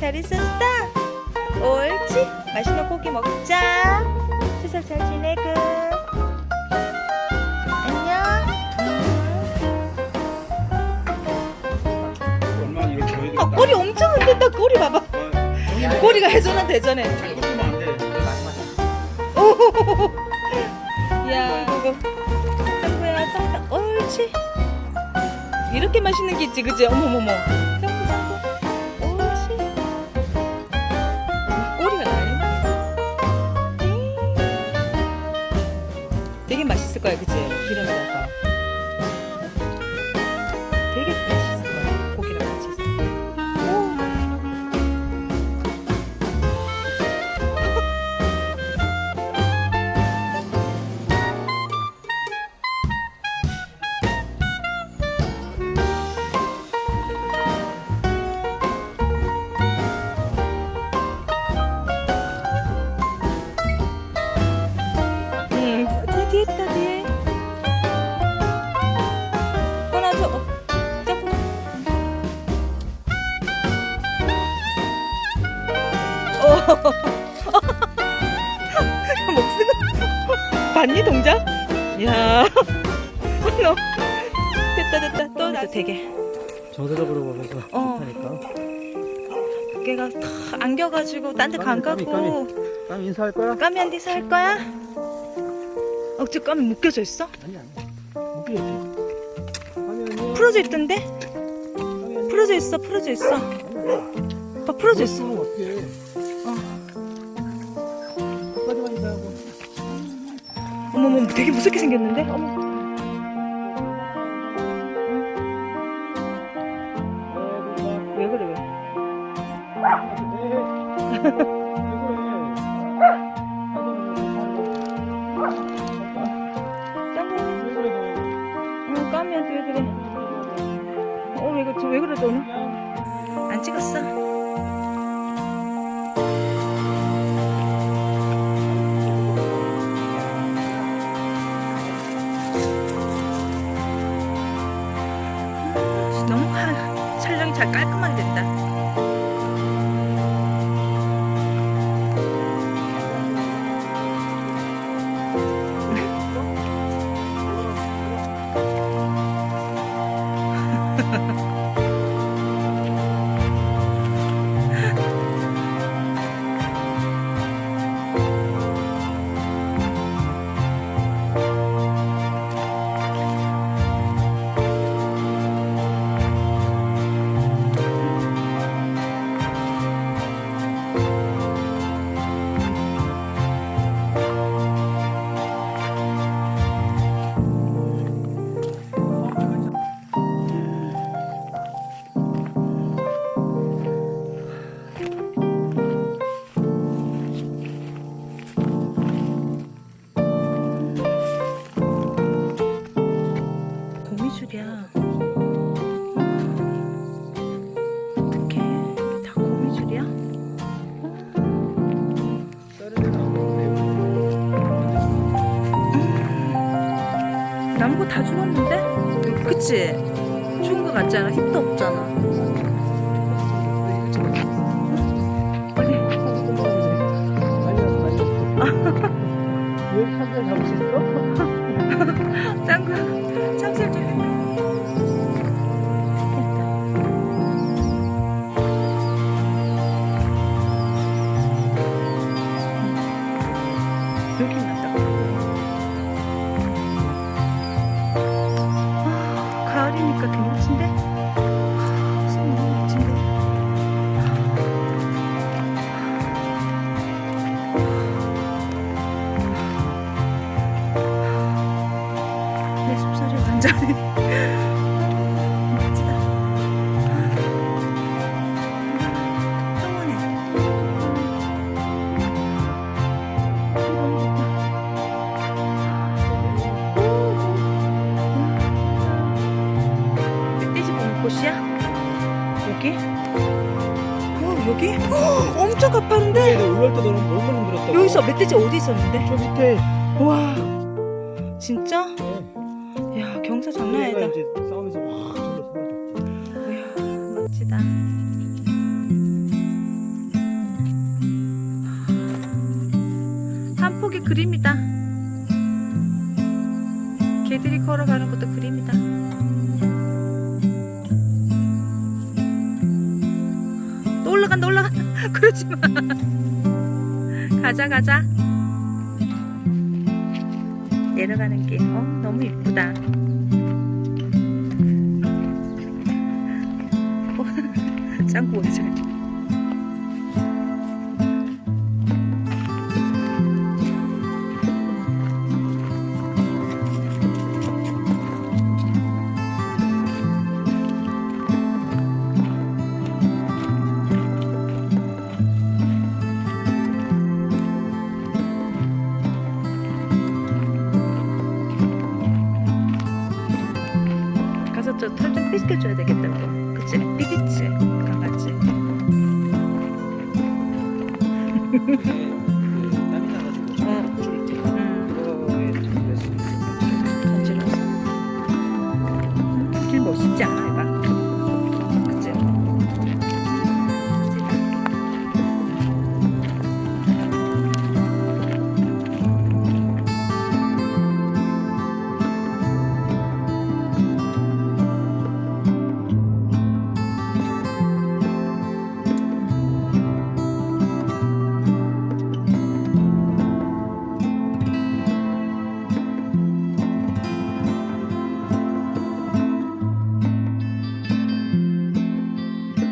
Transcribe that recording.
잘 있었어? 옳지. 맛있는 고기 먹자. 추석 잘 지내고. 안녕. 얼마 이거 줘야 되겠다. 아, 꼬리 엄청 흔든다. 꼬리 봐봐. 꼬리가 해전은 대전에. 돼. 야, 이거. 짱짱. 옳지. 이렇게 맛있는 게 있지, 그지? 어머머머. 거야, 그지? 기름에 넣어 목숨은 봤니, 동작? 야 너. 됐다, 됐다. 또 나도 되게. 정서적으로 보면서 어. 좋다니까. 걔가 다 안겨가지고 딴데간 까미, 가고. 남 인사할 거야? 까미한테 살 거야? 어, 저 까미 묶여져 있어? 아니 아니. 웃기겠지. 화면이 풀어져 있던데? 화면이 풀어져 있어, 풀어져 있어. 봐, 풀어져 있어. 어떻게? 어머머, 되게 무섭게 생겼는데? 어머. 왜 그래, 왜? 짱구, 어, 까미한테 왜 그래? 어, 왜, 그래, 왜 그래, 너는? 안 찍었어. 다 죽었는데? 그치? 죽은 거 같지 않아? 힘도 없잖아. 곳이야? 여기? 어, 여기? 어, 엄청 가파른데? 네, 올라올 때 너무 힘들었다 여기서 멧돼지 어디 있었는데? 저 밑에 와 진짜? 네. 야 경사 장난 아니다 이제 싸움에서 와 어, 멋지다 한 폭의 그림이다 개들이 걸어가는 것도 그림이다 올라간다 올라간다. 그러지 마. 가자 가자. 내려가는 길. 어 너무 이쁘다. 어, 짱구 왜저 래? 가서 저털좀 삐껴줘야 되겠다고. 그치? 삐디치 강아지.